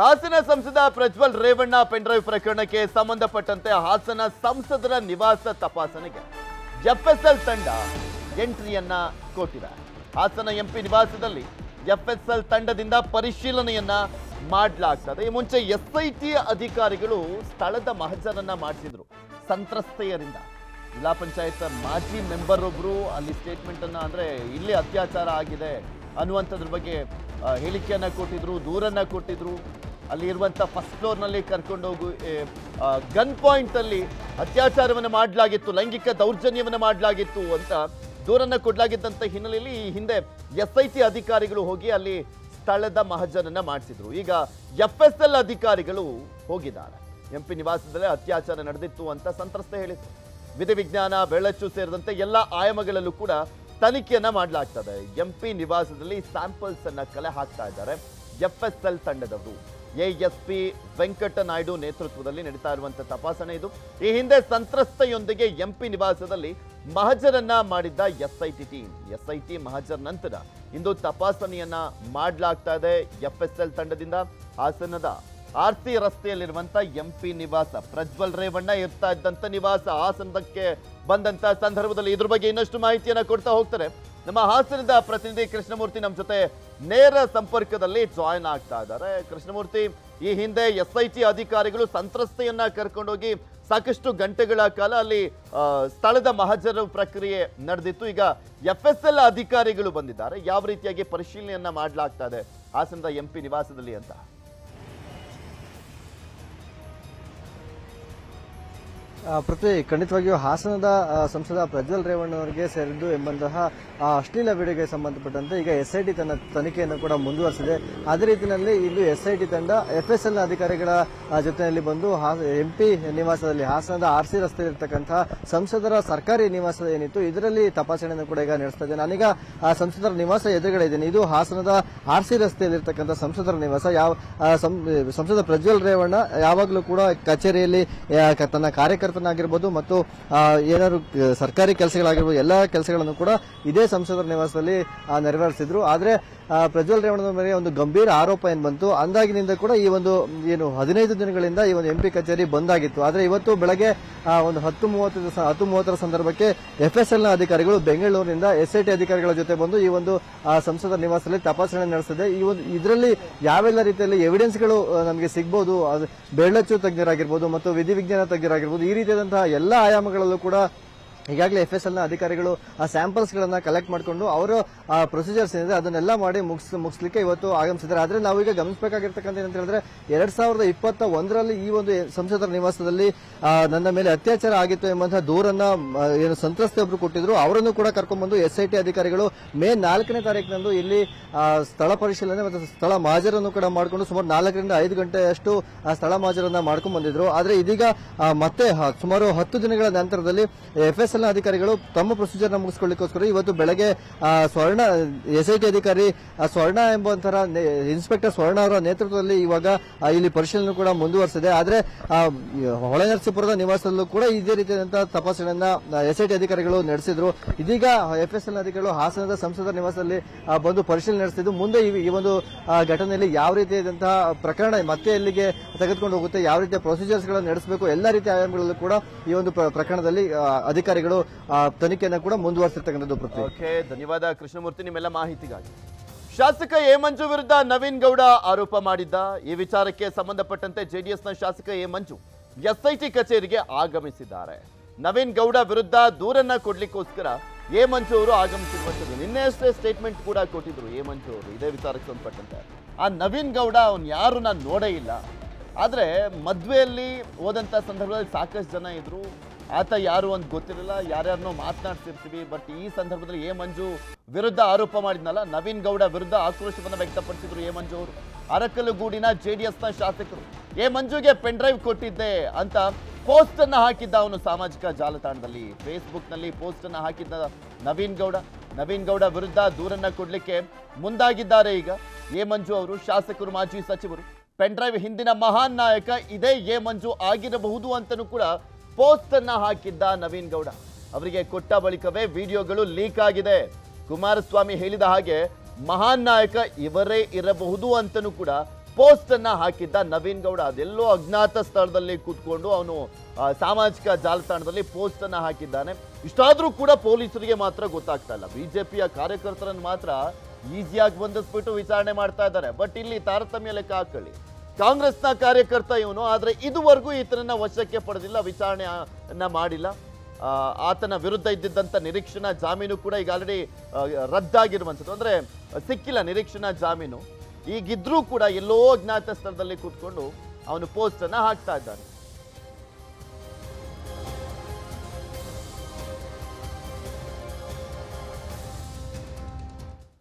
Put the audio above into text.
ಹಾಸನ ಸಂಸದ ಪ್ರಜ್ವಲ್ ರೇವಣ್ಣ ಪೆನ್ಡ್ರೈವ್ ಪ್ರಕರಣಕ್ಕೆ ಸಂಬಂಧಪಟ್ಟಂತೆ ಹಾಸನ ಸಂಸದರ ನಿವಾಸ ತಪಾಸಣೆಗೆ ಎಫ್ಎಸ್ಎಲ್ ತಂಡ ಎಂಟ್ರಿಯನ್ನ ಕೊಟ್ಟಿದೆ. ಹಾಸನ ಎಂಪಿ ನಿವಾಸದಲ್ಲಿ ಎಫ್ಎಸ್ಎಲ್ ತಂಡದಿಂದ ಪರಿಶೀಲನೆಯನ್ನ ಮಾಡಲಾಗ್ತದೆ. ಈ ಮುಂಚೆ ಎಸ್ಐಟಿ ಅಧಿಕಾರಿಗಳು ಸ್ಥಳದ ಮಹಜರನ್ನ ಮಾಡಿಸಿದ್ರು. ಸಂತ್ರಸ್ತೆಯರಿಂದ. ಜಿಲ್ಲಾ ಪಂಚಾಯತ್ ಮಾಜಿ ಮೆಂಬರ್ ಒಬ್ರು ಅಲ್ಲಿ ಸ್ಟೇಟ್ಮೆಂಟ್ ಅನ್ನ ಅಂದ್ರೆ ಇಲ್ಲಿ ಅತ್ಯಾಚಾರ ಆಗಿದೆ. ಅನ್ನುವಂಥದ್ರ ಬಗ್ಗೆ ಹೇಳಿಕೆಯನ್ನು ಕೊಟ್ಟಿದ್ರು, ದೂರನ್ನ ಕೊಟ್ಟಿದ್ರು. ಅಲ್ಲಿ ಇರುವಂತ ಫಸ್ಟ್ ಫ್ಲೋರ್ನಲ್ಲಿ ಕರ್ಕೊಂಡೋಗು ಗನ್ ಪಾಯಿಂಟಲ್ಲಿ ಅತ್ಯಾಚಾರವನ್ನು ಮಾಡಲಾಗಿತ್ತು, ಲೈಂಗಿಕ ದೌರ್ಜನ್ಯವನ್ನು ಮಾಡಲಾಗಿತ್ತು ಅಂತ ದೂರನ್ನು ಕೊಡಲಾಗಿದ್ದಂಥ ಹಿನ್ನೆಲೆಯಲ್ಲಿ ಈ ಹಿಂದೆ ಎಸ್ ಐ ಟಿ ಅಧಿಕಾರಿಗಳು ಹೋಗಿ ಅಲ್ಲಿ ಸ್ಥಳದ ಮಹಜನನ್ನು ಮಾಡಿಸಿದ್ರು. ಈಗ ಎಫ್ ಎಸ್ ಎಲ್ ಅಧಿಕಾರಿಗಳು ಹೋಗಿದ್ದಾರೆ. ಎಂಪಿ ನಿವಾಸದಲ್ಲೇ ಅತ್ಯಾಚಾರ ನಡೆದಿತ್ತು ಅಂತ ಸಂತ್ರಸ್ತೆ ಹೇಳಿದ್ರು. ವಿಧಿವಿಜ್ಞಾನ ಬೆಳಚು ಸೇರಿದಂತೆ ಎಲ್ಲ ಆಯಾಮಗಳಲ್ಲೂ ಕೂಡ ತನಿಖೆಯನ್ನ ಮಾಡಲಾಗ್ತದೆ. ಎಂಪಿ ನಿವಾಸದಲ್ಲಿ ಸ್ಯಾಂಪಲ್ಸ್ ಅನ್ನ ಕಲೆ ಹಾಕ್ತಾ ಇದ್ದಾರೆ. ಎಫ್ ಎಸ್ ಎಲ್ ತಂಡದವರು ಎಎಸ್ಪಿ ವೆಂಕಟ ನಾಯ್ಡು ನೇತೃತ್ವದಲ್ಲಿ ನಡೀತಾ ಇರುವಂತಹ ತಪಾಸಣೆ ಇದು. ಈ ಹಿಂದೆ ಸಂತ್ರಸ್ತೆಯೊಂದಿಗೆ ಎಂಪಿ ನಿವಾಸದಲ್ಲಿ ಮಹಜರನ್ನ ಮಾಡಿದ್ದ ಎಸ್ಐಟಿ ಟೀಮ್ ಎಸ್ಐಟಿ ಮಹಜರ್ ನಂತರ ಇಂದು ತಪಾಸಣೆಯನ್ನ ಮಾಡಲಾಗ್ತಾ ಇದೆ ಎಲ್ ತಂಡದಿಂದ. ಹಾಸನದ ಆರ್ ಸಿ ಎಂ ಎಂಪಿ ನಿವಾಸ ಪ್ರಜ್ವಲ್ ರೇವಣ್ಣ ಇರ್ತಾ ಇದ್ದಂತ ನಿವಾಸ ಹಾಸನದಕ್ಕೆ ಬಂದಂತ ಸಂದರ್ಭದಲ್ಲಿ ಇದ್ರ ಬಗ್ಗೆ ಇನ್ನಷ್ಟು ಮಾಹಿತಿಯನ್ನು ಕೊಡ್ತಾ ಹೋಗ್ತಾರೆ. ನಮ್ಮ ಹಾಸನದ ಪ್ರತಿನಿಧಿ ಕೃಷ್ಣಮೂರ್ತಿ ನಮ್ಮ ಜೊತೆ ನೇರ ಸಂಪರ್ಕದಲ್ಲಿ ಜಾಯಿನ್ ಆಗ್ತಾ ಇದ್ದಾರೆ. ಕೃಷ್ಣಮೂರ್ತಿ, ಈ ಹಿಂದೆ ಎಸ್ ಐ ಟಿ ಅಧಿಕಾರಿಗಳು ಸಂತ್ರಸ್ತೆಯನ್ನ ಕರ್ಕೊಂಡೋಗಿ ಸಾಕಷ್ಟು ಗಂಟೆಗಳ ಕಾಲ ಅಲ್ಲಿ ಸ್ಥಳದ ಮಹಜರು ಪ್ರಕ್ರಿಯೆ ನಡೆದಿತ್ತು. ಈಗ ಎಫ್ ಎಸ್ ಎಲ್ ಅಧಿಕಾರಿಗಳು ಬಂದಿದ್ದಾರೆ. ಯಾವ ರೀತಿಯಾಗಿ ಪರಿಶೀಲನೆಯನ್ನ ಮಾಡಲಾಗ್ತಾ ಇದೆ ಹಾಸನದ ಎಂಪಿ ನಿವಾಸದಲ್ಲಿ ಅಂತ. ಪೃಥ್ವಿ ಖಂಡಿತವಾಗಿಯೂ ಹಾಸನದ ಸಂಸದ ಪ್ರಜ್ವಲ್ ರೇವಣ್ಣ ಅವರಿಗೆ ಸೇರಿದ್ದು ಎಂಬಂತಹ ಅಶ್ಲೀಲ ವಿಡಿಯೋಗೆ ಸಂಬಂಧಪಟ್ಟಂತೆ ಈಗ ಎಸ್ಐಟಿ ತನ್ನ ತನಿಖೆಯನ್ನು ಕೂಡ ಮುಂದುವರೆಸಿದೆ. ಅದೇ ರೀತಿಯಲ್ಲಿ ಇಂದು ಎಸ್ಐಟಿ ತಂಡ ಎಫ್ಎಸ್ಎಲ್ ಅಧಿಕಾರಿಗಳ ಜೊತೆಯಲ್ಲಿ ಬಂದು ಎಂಪಿ ನಿವಾಸದಲ್ಲಿ ಹಾಸನದ ಆರ್ ಸಿ ರಸ್ತೆಯಲ್ಲಿರ್ತಕ್ಕಂತಹ ಸಂಸದರ ಸರ್ಕಾರಿ ನಿವಾಸ ಏನಿತ್ತು, ಇದರಲ್ಲಿ ತಪಾಸಣೆಯನ್ನು ಕೂಡ ಈಗ ನಡೆಸ್ತಾ ಇದೆ ನಾನೀಗ ಸಂಸದರ ನಿವಾಸ ಎದುರುಗಡೆ ಇದ್ದೇನೆ. ಇದು ಹಾಸನದ ಆರ್ ಸಿ ರಸ್ತೆಯಲ್ಲಿರ್ತಕ್ಕಂಥ ಸಂಸದರ ನಿವಾಸ. ಯಾವ ಸಂಸದ ಪ್ರಜ್ವಲ್ ರೇವಣ್ಣ ಯಾವಾಗಲೂ ಕೂಡ ಕಚೇರಿಯಲ್ಲಿ ತನ್ನ ಕ- ತನ್ನ ಕಾರ್ಯಕರ್ತನಾಗಿರ್ಬೋದು ಮತ್ತು ಏನಾದ್ರು ಸರ್ಕಾರಿ ಕೆಲಸಗಳಾಗಿರ್ಬೋದು ಎಲ್ಲ ಕೆಲಸಗಳನ್ನು ಕೂಡ ಇದೇ ಸಂಸದರ ನಿವಾಸದಲ್ಲಿ ನೆರವೇರಿಸಿದ್ರು. ಆದ್ರೆ ಪ್ರಜ್ವಲ್ ರೇವಣ್ಣ ಮೇಲೆ ಒಂದು ಗಂಭೀರ ಆರೋಪ ಏನ್ ಬಂತು? ಅಂದಾಗಿನಿಂದ ಕೂಡ ಈ ಒಂದು, ಏನು, ಹದಿನೈದು ದಿನಗಳಿಂದ ಈ ಒಂದು ಎಂಪಿ ಕಚೇರಿ ಬಂದಾಗಿತ್ತು ಆದ್ರೆ ಇವತ್ತು ಬೆಳಗ್ಗೆ ಒಂದು ಹತ್ತು ಮೂವತ್ತು ಹತ್ತು ಮೂವತ್ತರ ಸಂದರ್ಭಕ್ಕೆ ಎಫ್ಎಸ್ಎಲ್ನ ಅಧಿಕಾರಿಗಳು ಬೆಂಗಳೂರಿನಿಂದ ಎಸ್ಐಟಿ ಅಧಿಕಾರಿಗಳ ಜೊತೆ ಬಂದು ಈ ಒಂದು ಸಂಸದ ಸಂಸದರ ನಿವಾಸದಲ್ಲಿ ತಪಾಸಣೆ ನಡೆಸಿದೆ. ಈ ಒಂದು, ಇದರಲ್ಲಿ ಯಾವೆಲ್ಲ ರೀತಿಯಲ್ಲಿ ಎವಿಡೆನ್ಸ್ಗಳು ನಮಗೆ ಸಿಗಬಹುದು ಅದು ಬೆಳ್ಳಚ್ಚು ತಜ್ಞರಾಗಿರ್ಬೋದು ಮತ್ತು ವಿಧಿವಿಜ್ಞಾನ ತಜ್ಞರಾಗಿರ್ಬೋದು, ಈ ರೀತಿಯಾದಂತಹ ಎಲ್ಲ ಆಯಾಮಗಳಲ್ಲೂ ಕೂಡ ಈಗಾಗಲೇ ಎಫ್ ಎಸ್ ಎಲ್ನ ಅಧಿಕಾರಿಗಳು ಆ ಸ್ಯಾಂಪಲ್ಸ್ ಗಳನ್ನ ಕಲೆಕ್ಟ್ ಮಾಡಿಕೊಂಡು ಅವರು ಪ್ರೊಸೀಜರ್ಸ್ ಏನಿದೆ ಅದನ್ನೆಲ್ಲ ಮಾಡಿ ಮುಗಿಸ್ ಮುಗಿಸ್ಲಿಕ್ಕೆ ಇವತ್ತು ಆಗಮಿಸಿದ್ದಾರೆ. ಆದರೆ ನಾವೀಗ ಗಮನಿಸಬೇಕಾಗಿರ್ತಕ್ಕಂಥ ಏನಂತ ಹೇಳಿದ್ರೆ ಎರಡ್ ಸಾವಿರದ ಇಪ್ಪತ್ತ ಒಂದರಲ್ಲಿ ಈ ಒಂದು ಸಂಸದರ ನಿವಾಸದಲ್ಲಿ ಆ, ನನ್ನ ಮೇಲೆ ಅತ್ಯಾಚಾರ ಆಗಿತ್ತು ಎಂಬಂತಹ ದೂರನ್ನ ಏನು ಸಂತ್ರಸ್ತೆ ಒಬ್ರು ಕೊಟ್ಟಿದ್ರು. ಅವರನ್ನು ಕೂಡ ಕರ್ಕೊಂಡ್ಬಂದು ಎಸ್ ಐ ಟಿ ಅಧಿಕಾರಿಗಳು ಮೇ ನಾಲ್ಕನೇ ತಾರೀಕಿನಂದು ಇಲ್ಲಿ ಆ, ಸ್ಥಳ ಪರಿಶೀಲನೆ ಮತ್ತು ಸ್ಥಳ ಮಾಜರನ್ನು ಕೂಡ ಮಾಡಿಕೊಂಡು ಸುಮಾರು ನಾಲ್ಕರಿಂದ ಐದು ಗಂಟೆಯಷ್ಟು ಆ ಸ್ಥಳ ಮಾಜರನ್ನ ಮಾಡ್ಕೊಂಡು ಬಂದಿದ್ರು ಆದ್ರೆ ಇದೀಗ ಮತ್ತೆ ಸುಮಾರು ಹತ್ತು ದಿನಗಳ ನಂತರದಲ್ಲಿ ಎಫ್ ಎಸ್ ಎಲ್ನ ಅಧಿಕಾರಿಗಳು ತಮ್ಮ ಪ್ರೊಸೀಜರ್ನ ಮುಗಿಸ್ಕೊಳ್ಳಿಕ್ಕೋಸ್ಕರ ಇವತ್ತು ಬೆಳಗ್ಗೆ ಸ್ವರ್ಣ ಎಸ್ ಐ ಟಿ ಅಧಿಕಾರಿ ಸ್ವರ್ಣ ಎಂಬಂತರ ಇನ್ಸ್ಪೆಕ್ಟರ್ ಸ್ವರ್ಣ ಅವರ ನೇತೃತ್ವದಲ್ಲಿ ಇವಾಗ ಇಲ್ಲಿ ಪರಿಶೀಲನೆ ಕೂಡ ಮುಂದುವರೆಸಿದೆ. ಆದ್ರೆ ಹೊಳೆನರಸೀಪುರದ ನಿವಾಸದಲ್ಲೂ ಕೂಡ ಇದೇ ರೀತಿಯಾದಂತಹ ತಪಾಸಣೆಯನ್ನ ಎಸ್ ಐ ಟಿ ಅಧಿಕಾರಿಗಳು ನಡೆಸಿದ್ರು. ಇದೀಗ ಎಫ್ಎಸ್ಎಲ್ ಎಸ್ ಎಲ್ ಅಧಿಕಾರಿಗಳು ಹಾಸನದ ಸಂಸದ ನಿವಾಸದಲ್ಲಿ ಬಂದು ಪರಿಶೀಲನೆ ನಡೆಸಿದ್ದು ಮುಂದೆ ಈ ಒಂದು ಘಟನೆಯಲ್ಲಿ ಯಾವ ರೀತಿಯಾದಂತಹ ಪ್ರಕರಣ ಮತ್ತೆ ಇಲ್ಲಿಗೆ ತೆಗೆದುಕೊಂಡು ಹೋಗುತ್ತೆ ಯಾವ ರೀತಿಯ ಪ್ರೊಸೀಜರ್ಸ್ಗಳನ್ನು ನಡೆಸಬೇಕು ಎಲ್ಲ ರೀತಿಯ ಆಯಾಮಗಳಲ್ಲೂ ಕೂಡ ಈ ಒಂದು ಪ್ರ- ಪ್ರಕರಣದಲ್ಲಿ ಆ, ಅಧಿಕಾರಿಗಳು ತನಿಖೆಯನ್ನು ಕೂಡ ಮುಂದುವರಿಸಿರ್ತಕ್ಕಂಥದ್ದು ಓಕೆ, ಧನ್ಯವಾದ ಕೃಷ್ಣಮೂರ್ತಿ, ನಿಮ್ಮೆಲ್ಲ ಮಾಹಿತಿಗಾಗಿ. ಶಾಸಕ ಎ ವಿರುದ್ಧ ನವೀನ್ ಗೌಡ ಆರೋಪ ಮಾಡಿದ್ದ. ಈ ವಿಚಾರಕ್ಕೆ ಸಂಬಂಧಪಟ್ಟಂತೆ ಜೆಡಿಎಸ್ನ ಶಾಸಕ ಎ ಮಂಜು ಎಸ್ಐಟಿ ಕಚೇರಿಗೆ ಆಗಮಿಸಿದ್ದಾರೆ. ನವೀನ್ ಗೌಡ ವಿರುದ್ಧ ದೂರನ್ನ ಕೊಡ್ಲಿಕ್ಕೋಸ್ಕರ ಎ ಮಂಜು ಅವರು ಆಗಮಿಸಿರುವಂಥದ್ದು. ನಿನ್ನೆ ಅಷ್ಟೇ ಸ್ಟೇಟ್ಮೆಂಟ್ ಕೂಡ ಕೊಟ್ಟಿದ್ರು ಎ ಅವರು, ಇದೇ ವಿಚಾರಕ್ಕೆ ಸಂಬಂಧಪಟ್ಟಂತೆ. ಆ ನವೀನ್ ಗೌಡ ಅವ್ನು ಯಾರು ನಾನು ನೋಡೇ ಇಲ್ಲ. ಆದ್ರೆ ಮದ್ವೆಯಲ್ಲಿ ಹೋದಂತ ಸಂದರ್ಭದಲ್ಲಿ ಸಾಕಷ್ಟು ಜನ ಇದ್ರು. ಆತ ಯಾರು ಅಂತ ಗೊತ್ತಿರಲಿಲ್ಲ, ಯಾರ್ಯಾರನ್ನೋ ಮಾತನಾಡ್ತಿರ್ತೀವಿ ಬಟ್ ಈ ಸಂದರ್ಭದಲ್ಲಿ ಎ ಮಂಜು ವಿರುದ್ಧ ಆರೋಪ ಮಾಡಿದ್ನಲ್ಲ, ನವೀನ್ ಗೌಡ ವಿರುದ್ಧ ಆಕ್ರೋಶವನ್ನು ವ್ಯಕ್ತಪಡಿಸಿದ್ರು ಎ ಮಂಜು ಅವರು. ಅರಕಲಗೂಡಿನ ಎಸ್ನ ಶಾಸಕರು, ಎ ಮಂಜುಗೆ ಪೆನ್ ಡ್ರೈವ್ ಕೊಟ್ಟಿದ್ದೆ ಅಂತ ಪೋಸ್ಟ್ ಅನ್ನ ಹಾಕಿದ್ದ ಅವನು ಸಾಮಾಜಿಕ ಜಾಲತಾಣದಲ್ಲಿ. ಫೇಸ್ಬುಕ್ನಲ್ಲಿ ಪೋಸ್ಟ್ ಅನ್ನ ಹಾಕಿದ್ದ ನವೀನ್ ಗೌಡ. ನವೀನ್ ಗೌಡ ವಿರುದ್ಧ ದೂರನ್ನ ಕೊಡ್ಲಿಕ್ಕೆ ಮುಂದಾಗಿದ್ದಾರೆ ಈಗ ಎ ಮಂಜು ಅವರು, ಶಾಸಕರು, ಮಾಜಿ ಸಚಿವರು. ಪೆನ್ ಡ್ರೈವ್ ಹಿಂದಿನ ಮಹಾನ್ ನಾಯಕ ಇದೇ ಎ ಮಂಜು ಆಗಿರಬಹುದು ಅಂತನೂ ಕೂಡ ಪೋಸ್ಟ್ ಅನ್ನ ಹಾಕಿದ್ದ ನವೀನ್ ಗೌಡ. ಅವರಿಗೆ ಕೊಟ್ಟ ಬಳಿಕವೇ ವಿಡಿಯೋಗಳು ಲೀಕ್ ಆಗಿದೆ. ಕುಮಾರಸ್ವಾಮಿ ಹೇಳಿದ ಹಾಗೆ ಮಹಾನ್ ನಾಯಕ ಇವರೇ ಇರಬಹುದು ಅಂತನೂ ಕೂಡ ಪೋಸ್ಟ್ ಅನ್ನ ಹಾಕಿದ್ದ ನವೀನ್ ಗೌಡ. ಅದೆಲ್ಲೋ ಅಜ್ಞಾತ ಸ್ಥಳದಲ್ಲಿ ಕೂತ್ಕೊಂಡು ಅವನು ಸಾಮಾಜಿಕ ಜಾಲತಾಣದಲ್ಲಿ ಪೋಸ್ಟ್ ಅನ್ನ ಹಾಕಿದ್ದಾನೆ. ಇಷ್ಟಾದ್ರೂ ಕೂಡ ಪೊಲೀಸರಿಗೆ ಮಾತ್ರ ಗೊತ್ತಾಗ್ತಾ ಇಲ್ಲ. ಬಿಜೆಪಿಯ ಕಾರ್ಯಕರ್ತರನ್ನು ಮಾತ್ರ ಈಸಿಯಾಗಿ ಬಂಧಿಸ್ಬಿಟ್ಟು ವಿಚಾರಣೆ ಮಾಡ್ತಾ ಇದ್ದಾರೆ. ಬಟ್ ಇಲ್ಲಿ ತಾರತಮ್ಯ ಲೆಕ್ಕ ಹಾಕೊಳ್ಳಿ. ಕಾಂಗ್ರೆಸ್ನ ಕಾರ್ಯಕರ್ತ ಇವನು, ಆದರೆ ಇದುವರೆಗೂ ಈತನನ್ನ ವಶಕ್ಕೆ ಪಡೆದಿಲ್ಲ, ವಿಚಾರಣೆಯನ್ನು ಮಾಡಿಲ್ಲ. ಆತನ ವಿರುದ್ಧ ಇದ್ದಿದ್ದಂಥ ನಿರೀಕ್ಷಣಾ ಜಾಮೀನು ಕೂಡ ಈಗ ಆಲ್ರೆಡಿ ರದ್ದಾಗಿರುವಂಥದ್ದು. ಅಂದ್ರೆ ಸಿಕ್ಕಿಲ್ಲ ನಿರೀಕ್ಷಣಾ ಜಾಮೀನು. ಈಗಿದ್ರೂ ಕೂಡ ಎಲ್ಲೋ ಅಜ್ಞಾತ ಸ್ಥಳದಲ್ಲಿ ಕೂತ್ಕೊಂಡು ಅವನು ಪೋಸ್ಟನ್ನು ಹಾಕ್ತಾ ಇದ್ದಾನೆ.